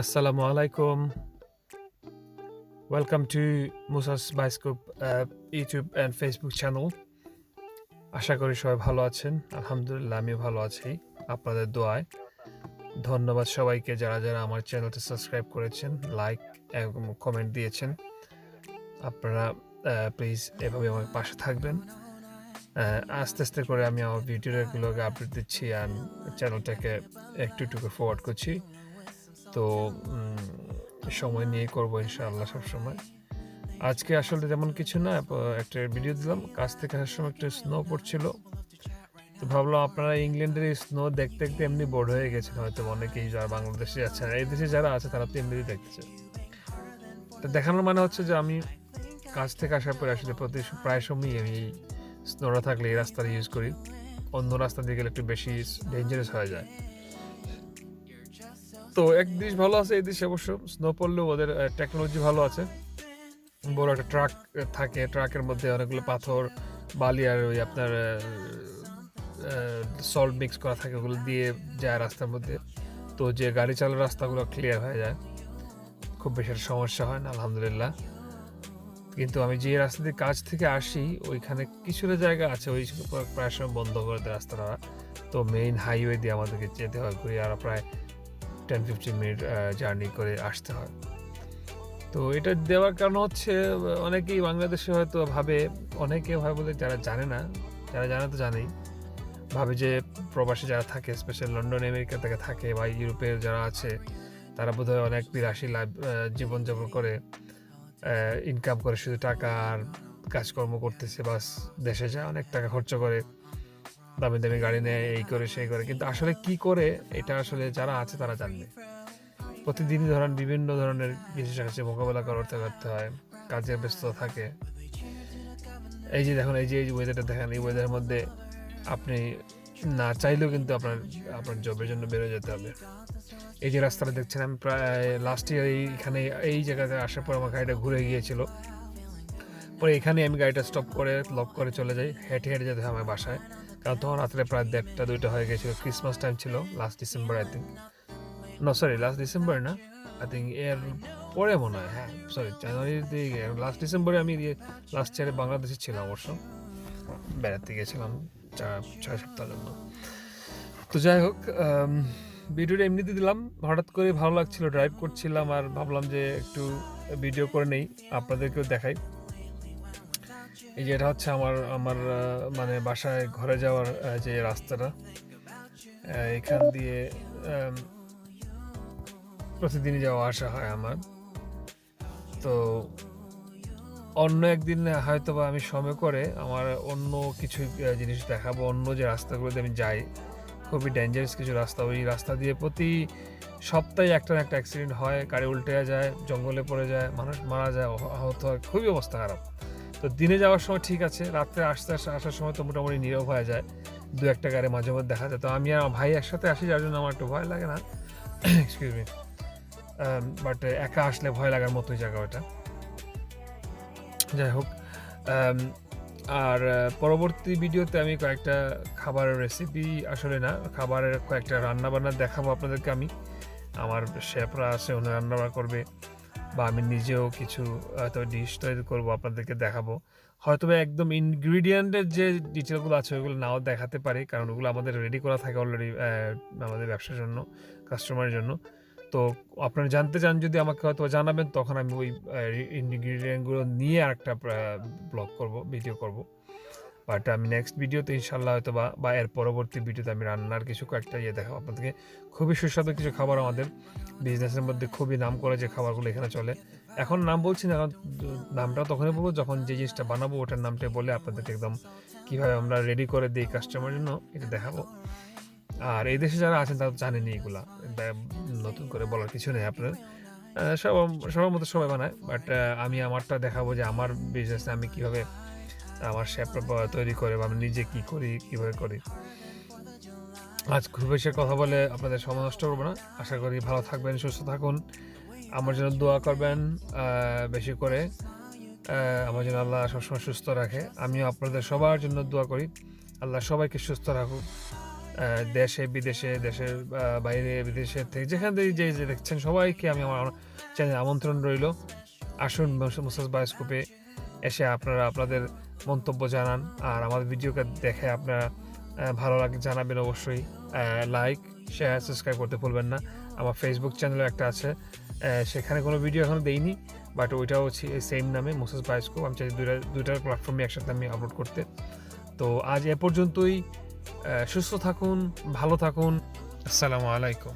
Assalamu আলাইকুম welcome to Musa's Bioscope YouTube and Facebook channel আশা করি সবাই ভালো আছেন। আলহামদুলিল্লাহ, আমিও ভালো আছি আপনাদের দোয়ায়। ধন্যবাদ সবাইকে যারা যারা আমার চ্যানেলটি সাবস্ক্রাইব করেছেন, লাইক এবং কমেন্ট দিয়েছেন। আপনারা প্লিজ এভাবে আমার পাশে থাকবেন। আস্তে আস্তে করে আমি আমার ভিডিওগুলোকে আপডেট দিচ্ছি আর চ্যানেলটাকে একটু একটু ফরওয়ার্ড করছি। তো সময় নিয়ে করব ইনশাআল্লাহ সবসময়। আজকে আসলে তেমন কিছু না একটা ভিডিও দিলাম। কাছ থেকে আসার সময় একটা স্নো পড়ছিল। তো ভাবলাম আপনারা ইংল্যান্ডের এই স্নো দেখতে দেখতে এমনি বোর্ড হয়ে গেছেন হয়তো অনেকেই যারা বাংলাদেশে আছেন এই দেশে যারা আছে তারা তো এমনিই দেখতেছে। তো দেখানোর মানে হচ্ছে যে আমি কাজ থেকে আসার পরে আসলে প্রতি প্রায় সময়ই আমি এই স্নোটা থাকলে এই রাস্তাটা ইউজ করি। অন্য রাস্তা দিয়ে গেলে একটু বেশি ডেঞ্জারাস হয়ে যায়। তো এক জিনিস ভালো আছে, এই দেশে অবশ্য স্নো পড়লেও ওদের টেকনোলজি ভালো আছে। বড় একটা ট্রাক থাকে ট্রাকের মধ্যে অনেকগুলো পাথর, বালি আর ওই আপনার সল্ট মিক্স করা থাকে, ওগুলো দিয়ে যায় রাস্তার মধ্যে। তো যে গাড়ি চালার রাস্তাগুলো ক্লিয়ার হয়ে যায়। খুব বেশি একটা সমস্যা হয় না, আলহামদুলিল্লাহ। কিন্তু আমি যে রাস্তা দিয়ে কাজ থেকে আসি, ওইখানে কিছুটা জায়গা আছে, ওই প্রায় সময় বন্ধ করে দেয় রাস্তাটা। তো মেইন হাইওয়ে দিয়ে আমাদেরকে যেতে হয়, ঘুরে আর প্রায় টেন ফিফটিন মিনিট জার্নি করে আসতে হয়। তো এটা দেওয়ার কারণ হচ্ছে অনেকেই বাংলাদেশে হয়তো ভাবে, অনেকে হয় বলে যারা জানে না, যারা জানে তো জানেই, ভাবে যে প্রবাসী যারা থাকে স্পেশাল লন্ডন, আমেরিকা থেকে থাকে বা ইউরোপের যারা আছে, তারা বোধহয় অনেক বিলাসী লাইফ জীবনযাপন করে ইনকাম করে শুধু টাকা আর কাজকর্ম করতেছে, বাস দেশে যায় অনেক টাকা খরচ করে। দামি দামি গাড়ি নেয়, এই করে, সেই করে। কিন্তু আসলে কি করে, এটা আসলে যারা আছে তারা জানবে। প্রতিদিনই ধরেন বিভিন্ন ধরনের বিশেষ আছে মোকাবেলা করতে করতে হয় কাজের ব্যস্ততা থাকে। এই যে দেখুন, এই যে এই যে ওয়েদারটা দেখেন, এই ওয়েদারের মধ্যে আপনি না চাইলেও কিন্তু আপনার আপনার জবের জন্য বেরো যেতে হবে। এই যে রাস্তাটা দেখছেন, আমি প্রায় লাস্ট ইয়ার এইখানে এই জায়গাতে আসার পর আমার গাড়িটা ঘুরে গিয়েছিল। পরে এখানে আমি গাড়িটা স্টপ করে লক করে চলে যাই। হেঁটে হেঁটে যেতে হয় আমার বাসায়। কারণ তখন রাত্রে প্রায় দেড়টা, দুইটা হয়ে গেছিল। ক্রিসমাস টাইম ছিল লাস্ট ডিসেম্বর আই থিঙ্ক না সরি লাস্ট ডিসেম্বর না? আই থিঙ্ক এর পরে মনে হয় হ্যাঁ সরি জানুয়ারির দিকে লাস্ট ডিসেম্বরে আমি লাস্ট ইয়ারে বাংলাদেশে ছিলাম অবশ্য। বেড়াতে গেছিলাম চার, ছয় সপ্তাহের জন্য। তো যাই হোক ভিডিওটা এমনিতে দিলাম। হঠাৎ করে ভালো লাগছিল ড্রাইভ করছিলাম আর ভাবলাম যে একটু ভিডিও করে নেই, আপনাদেরকেও দেখাই। এই যে এটা হচ্ছে আমার আমার মানে বাসায় ঘরে যাওয়ার যে রাস্তাটা এখান দিয়ে প্রতিদিনই যাওয়া আসা হয় আমার। তো অন্য একদিন হয়তো বা আমি সময় করে আমার অন্য কিছু জিনিস দেখাবো, অন্য যে রাস্তাগুলোতে আমি যাই, খুবই ডেঞ্জারাস কিছু রাস্তা। ওই রাস্তা দিয়ে প্রতি সপ্তাহে একটা না একটা অ্যাক্সিডেন্ট হয়, গাড়ি উল্টে যায়, জঙ্গলে পড়ে যায়, মানুষ মারা যায় আহত হয়, খুবই অবস্থা খারাপ। তো দিনে যাওয়ার সময় ঠিক আছে, রাত্রে আসতে আসতে আসার সময় তো মোটামুটি নীরব হয়ে যায়। দু একটা গাড়ি মাঝে মধ্যে দেখা যায়। তো আমি আর ভাই একসাথে আসি, যার জন্য আমার একটু ভয় লাগে না। এক্সকিউজ মি বাট একা আসলে ভয় লাগার মতোই জায়গা ওটা। যাই হোক আর পরবর্তী ভিডিওতে আমি কয়েকটা খাবারের রেসিপি আসলে না, খাবারের কয়েকটা রান্না বান্না দেখাবো আপনাদেরকে আমি। আমার শেফরা আছে ওনারা রান্নাবান্না করবে। বা আমি নিজেও কিছু, হয়তো ডিশ তৈরি করব, আপনাদেরকে দেখাবো। হয়তো একদম ইনগ্রিডিয়েন্টের যে ডিটেলগুলো আছে, ওইগুলো নাও দেখাতে পারি, কারণ ওগুলো আমাদের রেডি করা থাকে অলরেডি আমাদের ব্যবসার জন্য কাস্টমারের জন্য। তো আপনারা জানতে চান, যদি আমাকে হয়তো জানাবেন, তখন আমি ওই ইনগ্রিডিয়েন্টগুলো নিয়ে আরেকটা ব্লগ করব ভিডিও করব। বাট আমি নেক্সট ভিডিওতে ইনশাল্লাহ হয়তো বা বা এর পরবর্তী ভিডিওতে আমি রান্নার কিছু কয়েকটা ইয়ে দেখাবো আপনাদেরকে। খুবই সুস্বাদু কিছু খাবার আমাদের বিজনেসের মধ্যে খুবই নাম করে যে খাবারগুলো এখানে চলে। এখন নাম বলছি না নামটা তখনই বলব, যখন যে জিনিসটা বানাবো ওটার নামটা বলে আপনাদেরকে একদম কীভাবে আমরা রেডি করে দিই কাস্টমারের জন্য, এটা দেখাবো। আর এই দেশে যারা আছেন তারা জানেনি এগুলা নতুন করে বলার কিছু নেই আপনার সব, সবার মতো সবাই বানায় বাট আমি আমারটা দেখাবো যে আমার বিজনেসে আমি কীভাবে আমার শেপ তৈরি করে বা আমি নিজে কি করি, কীভাবে করি। আজ খুব বেশি কথা বলে আপনাদের সময় নষ্ট করব না। আশা করি ভালো থাকবেন, সুস্থ থাকুন। আমার জন্য দোয়া করবেন বেশি করে। আমার জন্য আল্লাহ সবসময় সুস্থ রাখে। আমিও আপনাদের সবার জন্য দোয়া করি। আল্লাহ সবাইকে সুস্থ রাখুক। দেশে, বিদেশে, দেশের বাইরে, বিদেশে থেকে যেখান থেকে যে যে দেখছেন সবাইকে আমি আমার চ্যানেলে আমন্ত্রণ রইল। আসুন মুসাস বায়োস্কোপে এসে আপনারা আপনাদের মন্তব্য জানান। আর আমাদের ভিডিওকে দেখে আপনারা ভালো লাগে জানাবেন অবশ্যই। লাইক শেয়ার সাবস্ক্রাইব করতে ভুলবেন না। আমার ফেসবুক চ্যানেলও একটা আছে। সেখানে কোনো ভিডিও এখনও দেইনি বাট ওইটাও সেম নামে মোসাস বায়োস্কোপ আমি চাই দুইটা, দুইটার প্ল্যাটফর্মে একসাথে আমি আপলোড করতে। তো আজ এ পর্যন্তই সুস্থ থাকুন, ভালো থাকুন। আসসালামু আলাইকুম।